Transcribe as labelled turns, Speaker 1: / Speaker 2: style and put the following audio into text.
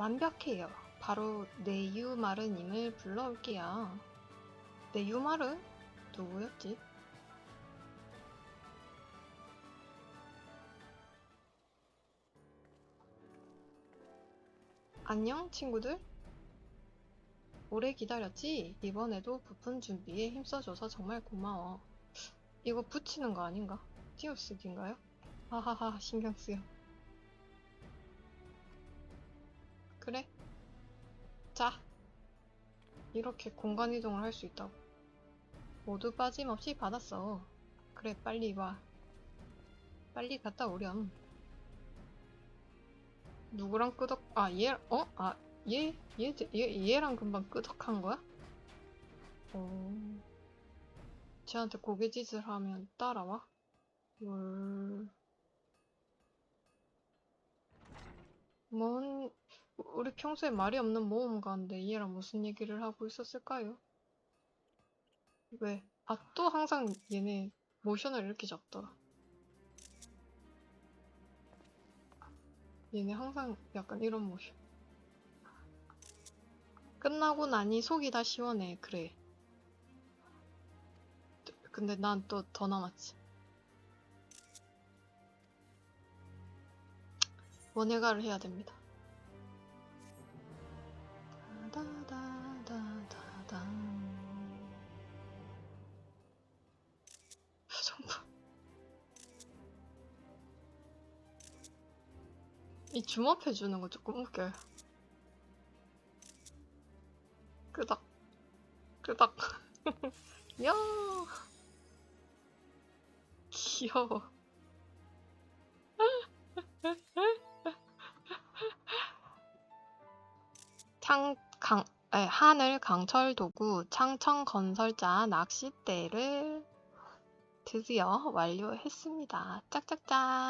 Speaker 1: 완벽해요. 바로 네유마르님을 불러올게요. 네유마르? 누구였지? 안녕 친구들? 오래 기다렸지? 이번에도 부품 준비에 힘써줘서 정말 고마워. 이거 붙이는 거 아닌가? 띄어쓰기인가요? 하하하 신경 쓰여. 그래. 자. 이렇게 공간 이동을 할 수 있다고. 모두 빠짐없이 받았어. 그래 빨리 와. 빨리 갔다 오렴. 누구랑 끄덕? 아 얘? 어? 아 얘? 얘? 얘? 얘랑 금방 끄덕한 거야? 어. 쟤한테 고개짓을 하면 따라와? 뭘... 뭔... 우리 평소에 말이 없는 모험가인데 얘랑 무슨 얘기를 하고 있었을까요? 왜? 아, 또 항상 얘네 모션을 이렇게 잡더라. 얘네 항상 약간 이런 모션. 끝나고 나니 속이 다 시원해. 그래. 근데 난 또 더 남았지. 원예가를 해야 됩니다. 이 주먹해 주는 거 조금 웃겨요. 끄덕. 끄덕. 야. 귀여워. 창, 강, 에, 하늘 강철 도구 창청 건설자 낚싯대를 드디어 완료했습니다. 짝짝짝.